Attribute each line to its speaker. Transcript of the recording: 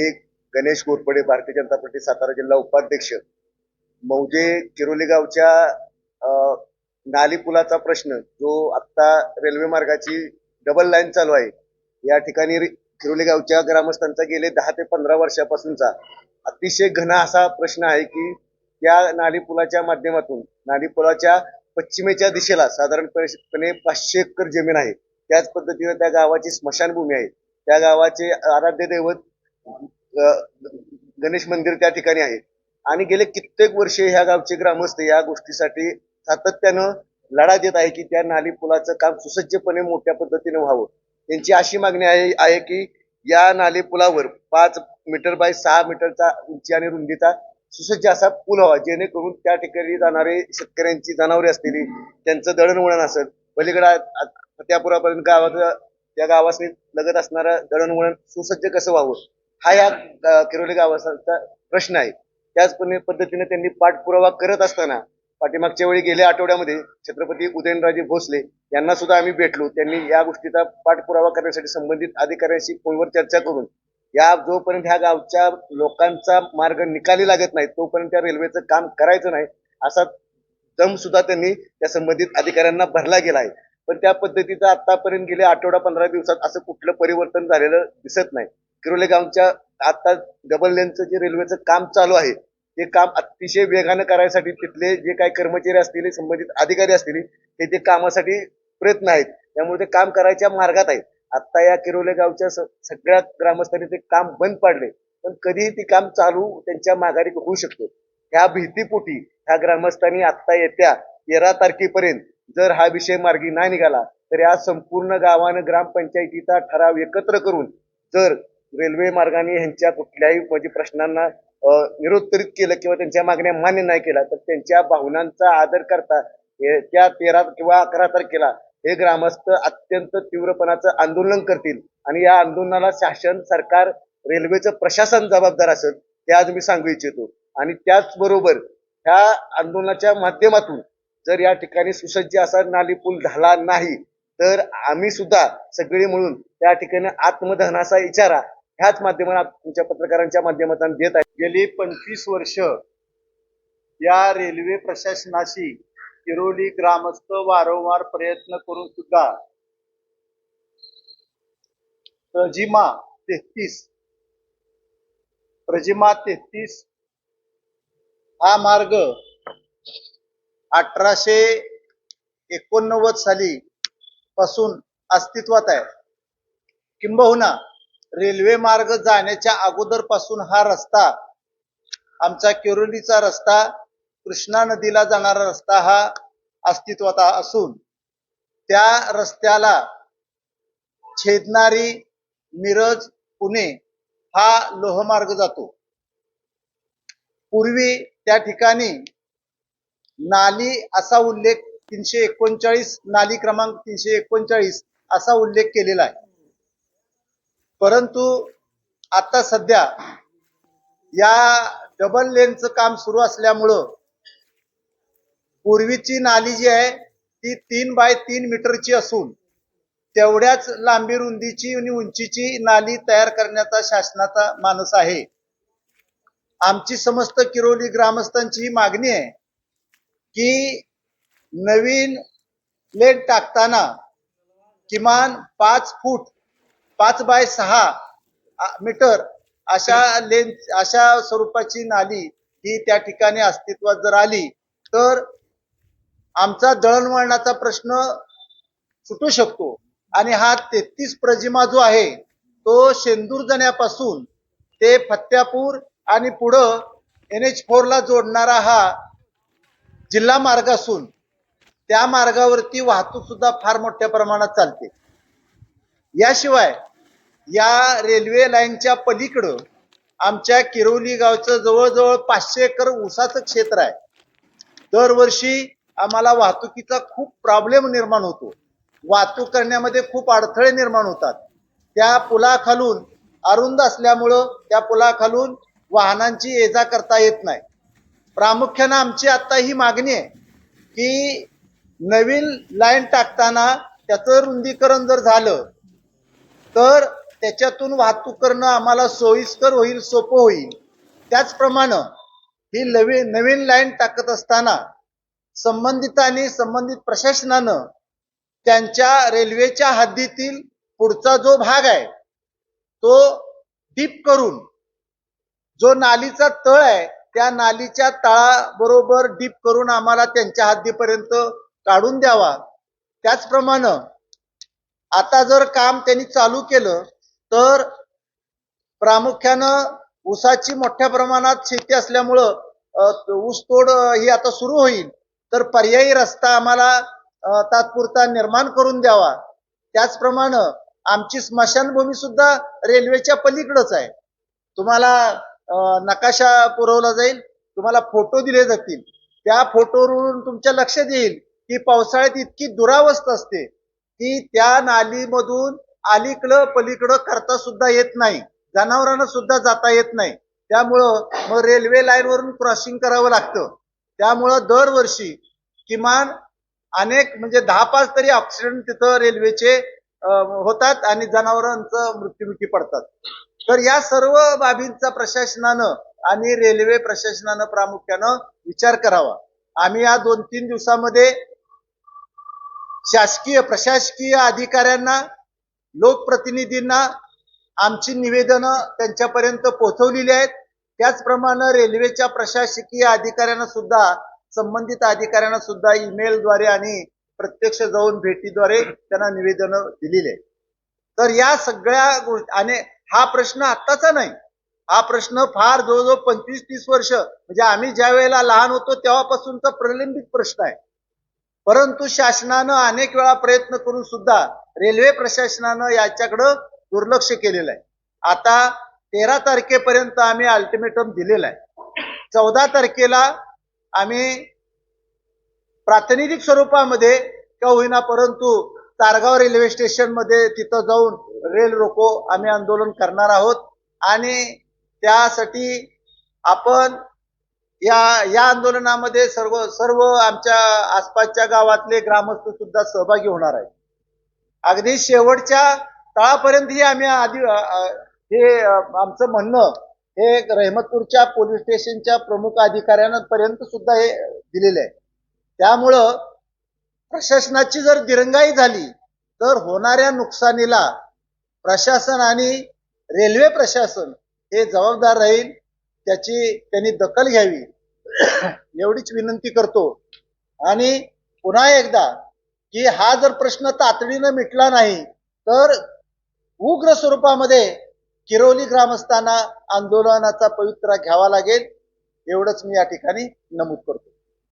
Speaker 1: Ganesh Ghorpade Bharatiya Janata party Satara जिल्हा उपाध्यक्ष मौजे किरोली गावच्या नाली पुलाचा प्रश्न जो आता रेल्वे मार्गाची डबल लाईन चालू आहे. या ठिकाणी रि- गावच्या ग्रामस्थांचा गेले दहा ते पंधरा वर्षापासूनचा अतिशय घन असा प्रश्न आहे की या नाली पुलाच्या माध्यमातून नाली पुलाच्या पश्चिमेच्या दिशेला साधारणपणे पाचशे एकर जमीन आहे. त्याच पद्धतीने त्या गावाची स्मशानभूमी आहे. त्या गावाचे आराध्य दैवत गणेश मंदिर त्या ठिकाणी आहे. आणि गेले कित्येक वर्षे ह्या गावचे ग्रामस्थ या गोष्टीसाठी सातत्यानं लढा देत आहे की त्या नाली पुलाचं काम सुसज्जपणे मोठ्या पद्धतीने व्हावं. त्यांची अशी मागणी आहे आहे की या नाली पुलावर पाच मीटर बाय सहा मीटरचा उंची आणि रुंदीचा सुसज्ज असा पूल व्हावा जेणेकरून त्या ठिकाणी जाणारे शेतकऱ्यांची जनावरे असलेली त्यांचं दळणवळण असेल पलीकडे फत्यापुरापर्यंत गावात त्या गावासनी लगत असणारं दळणवळण सुसज्ज कसं व्हावं? हा या किरोली गावाचा प्रश्न आहे. त्याच पद्धतीने त्यांनी पाठपुरावा करत असताना पाठीमागच्या वेळी गेल्या आठवड्यामध्ये छत्रपती उदयनराजे भोसले यांना सुद्धा आम्ही भेटलो. त्यांनी या गोष्टीचा पाठपुरावा करण्यासाठी संबंधित अधिकाऱ्यांशी फोनवर चर्चा करून या जोपर्यंत ह्या गावच्या लोकांचा मार्ग निकाली लागत नाही तोपर्यंत त्या रेल्वेचं काम करायचं नाही असा दम सुद्धा त्यांनी त्या संबंधित अधिकाऱ्यांना भरला गेला आहे. पण त्या पद्धतीचं आतापर्यंत गेल्या आठवडा पंधरा दिवसात असं कुठलं परिवर्तन झालेलं दिसत नाही. किरोले गावच्या आता डबल लेनचं जे रेल्वेचं काम चालू आहे ते काम अतिशय वेगानं करायसाठी तिथले जे काही कर्मचारी असतील संबंधित अधिकारी असतील ते ते कामासाठी प्रयत्न आहेत. त्यामुळे ते काम करायच्या मार्गात आहेत. आता या किरोले गावच्या स- सगळ्या ग्रामस्थांनी ते काम बंद पाडले पण कधीही ते काम चालू त्यांच्या माघारी होऊ शकतो. ह्या भीतीपोटी ह्या ग्रामस्थांनी आता येत्या तेरा तारखेपर्यंत जर हा विषय मार्गी नाही निघाला तर या संपूर्ण गावानं ग्रामपंचायतीचा ठराव एकत्र करून जर रेल्वे मार्गाने ह्यांच्या कुठल्याही म्हणजे प्रश्नांना निरुत्तरित केलं किंवा त्यांच्या मागण्या मान्य नाही केल्या तर त्यांच्या भावनांचा आदर करता हे- त्या तेरा किंवा अकरा तारखेला हे ग्रामस्थ अत्यंत तीव्रपणाचं आंदोलन करतील. आणि या आंदोलनाला शासन सरकार रेल्वेचं प्रशासन जबाबदार असेल ते आज मी सांगू इच्छितो. आणि त्याचबरोबर ह्या आंदोलनाच्या माध्यमातून जर या ठिकाणी सुसज्ज असा नाली पूल झाला नाही तर आम्ही सुद्धा सगळे मिळून त्या ठिकाणी आत्मदहनाचा इशारा ह्याच माध्यमात तुमच्या पत्रकारांच्या माध्यमातून देत आहे.
Speaker 2: गेली पंचवीस वर्ष या रेल्वे प्रशासनाशी किरोली ग्रामस्थ वारंवार प्रयत्न करून सुद्धा प्रजिमा तेहतीस प्रजिमा तेहतीस हा मार्ग अठराशे एकोणनव्वद साली पासून अस्तित्वात आहे. किंबहुना रेल्वे मार्ग जाण्याच्या अगोदरपासून हा रस्ता आमचा किरोलीचा रस्ता कृष्णा नदीला जाणारा रस्ता हा अस्तित्वात असून त्या रस्त्याला छेदणारी मिरज पुणे हा लोहमार्ग जातो. पूर्वी त्या ठिकाणी नाली असा उल्लेख तीनशे एकोणचाळीस नाली क्रमांक तीनशे एकोणचाळीस असा उल्लेख केलेला आहे. परंतु आता सध्या या डबल लेनचं काम सुरू असल्यामुळं पूर्वीची नाली जी आहे ती तीन बाय तीन मीटरची असून तेवढ्याच लांबी रुंदीची आणि उंचीची नाली तयार करण्याचा शासनाचा मानस आहे. आमची समस्त किरोली ग्रामस्थांची ही मागणी आहे की नवीन लेन टाकताना किमान पाच फूट पाच बाय सहा मीटर अशा लेन अशा स्वरूपाची नाली ही त्या ठिकाणी अस्तित्वात जर आली तर आमचा दळणवळणाचा प्रश्न सुटू शकतो. आणि हा तेहतीस प्रजिमा जो आहे तो शेंदूर जाण्यापासून ते फत्यापूर आणि पुढं एन एच फोरला जोडणारा हा जिल्हा मार्ग असून त्या मार्गावरती वाहतूक सुद्धा फार मोठ्या प्रमाणात चालते. याशिवाय या रेल्वे लाईनच्या पलीकडं आमच्या किरवली गावचं जवळजवळ पाचशे एकर ऊसाचं क्षेत्र आहे. दरवर्षी आम्हाला वाहतुकीचा खूप प्रॉब्लेम निर्माण होतो. वाहतूक करण्यामध्ये खूप अडथळे निर्माण होतात. त्या पुलाखालून अरुंद असल्यामुळं त्या पुलाखालून वाहनांची ये जा करता येत नाही. प्रामुख्यानं आमची आत्ता ही मागणी आहे की नवीन लाईन टाकताना त्याचं रुंदीकरण जर झालं तर त्याच्यातून वाहतूक करणं आम्हाला सोयीस्कर होईल सोपं होईल. त्याचप्रमाणे ही नवी नवीन लाईन टाकत असताना संबंधितांनी संबंधित प्रशासनानं त्यांच्या रेल्वेच्या हद्दीतील पुढचा जो भाग आहे तो डीप करून जो नालीचा तळ आहे त्या नालीच्या तळाबरोबर डीप करून आम्हाला त्यांच्या हद्दीपर्यंत काढून द्यावा. त्याचप्रमाणे आता जर काम त्यांनी चालू केलं तर प्रामुख्यानं ऊसाची मोठ्या प्रमाणात शेती असल्यामुळं ऊसतोड ही आता सुरू होईल. तर पर्यायी रस्ता आम्हाला तात्पुरता निर्माण करून द्यावा. त्याचप्रमाणे आमची स्मशानभूमी सुद्धा रेल्वेच्या पलीकडच आहे. तुम्हाला नकाशा पुरवला जाईल तुम्हाला फोटो दिले जातील. त्या फोटोवरून तुमच्या लक्षात येईल की पावसाळ्यात इतकी दुरावस्था असते. की त्या नालीमधून अलीकडं पलीकडं करता सुद्धा येत नाही. जनावरांना सुद्धा जाता येत नाही. त्यामुळं मग रेल्वे लाईनवरून क्रॉसिंग करावं लागतं. त्यामुळं दरवर्षी किमान अनेक म्हणजे दहा पाच तरी ऑक्सिडेंट तिथं रेल्वेचे होतात आणि जनावरांचं मृत्युमुखी पडतात. तर या सर्व बाबींचा प्रशासनानं आणि रेल्वे प्रशासनानं प्रामुख्यानं विचार करावा. आम्ही या दोन तीन दिवसामध्ये शासकीय प्रशासकीय अधिकाऱ्यांना लोकप्रतिनिधींना आमची निवेदनं त्यांच्यापर्यंत पोहोचवलेली आहेत. त्याचप्रमाणे रेल्वेच्या प्रशासकीय अधिकाऱ्यांना सुद्धा संबंधित अधिकाऱ्यांना सुद्धा ईमेलद्वारे आणि प्रत्यक्ष जाऊन भेटीद्वारे त्यांना निवेदनं दिलेली आहेत. तर या सगळ्या गोष्टी आणि हा प्रश्न आत्ताचा नाही. हा प्रश्न फार जवळजवळ पंचवीस तीस वर्ष म्हणजे आम्ही ज्या वेळेला लहान होतो तेव्हापासूनचा प्रलंबित प्रश्न आहे. परंतु शासनानं अनेक वेळा प्रयत्न करून सुद्धा रेल्वे प्रशासनानं याच्याकडं दुर्लक्ष केलेलं आहे. आता तेरा तारखेपर्यंत आम्ही अल्टिमेटम दिलेला आहे. चौदा तारखेला आम्ही प्रातिनिधिक स्वरूपामध्ये का होईना परंतु तारगाव रेल्वे स्टेशनमध्ये तिथं जाऊन रेल रोको आम्ही आंदोलन करणार आहोत. आणि त्यासाठी आपण या या आंदोलनामध्ये सर्व सर्व आमच्या आसपासच्या गावातले ग्रामस्थ सुद्धा सहभागी होणार आहेत. अगदी शेवटच्या तळापर्यंतही आम्ही आधी हे आमचं म्हणणं हे रहमतपूरच्या पोलीस स्टेशनच्या प्रमुख अधिकाऱ्यांपर्यंत सुद्धा हे दिलेलं आहे. त्यामुळं प्रशासनाची जर दिरंगाई झाली तर होणाऱ्या नुकसानीला प्रशासन आणि रेल्वे प्रशासन हे जबाबदार राहील. त्याची त्यांनी दखल घ्यावी. एवढीच विनंती करतो. आणि पुन्हा एकदा की हा जर प्रश्न तातडीनं मिटला नाही तर उग्र स्वरूपामध्ये किरोली ग्रामस्थांना आंदोलनाचा पवित्रा घ्यावा लागेल. एवढंच मी या ठिकाणी नमूद करतो.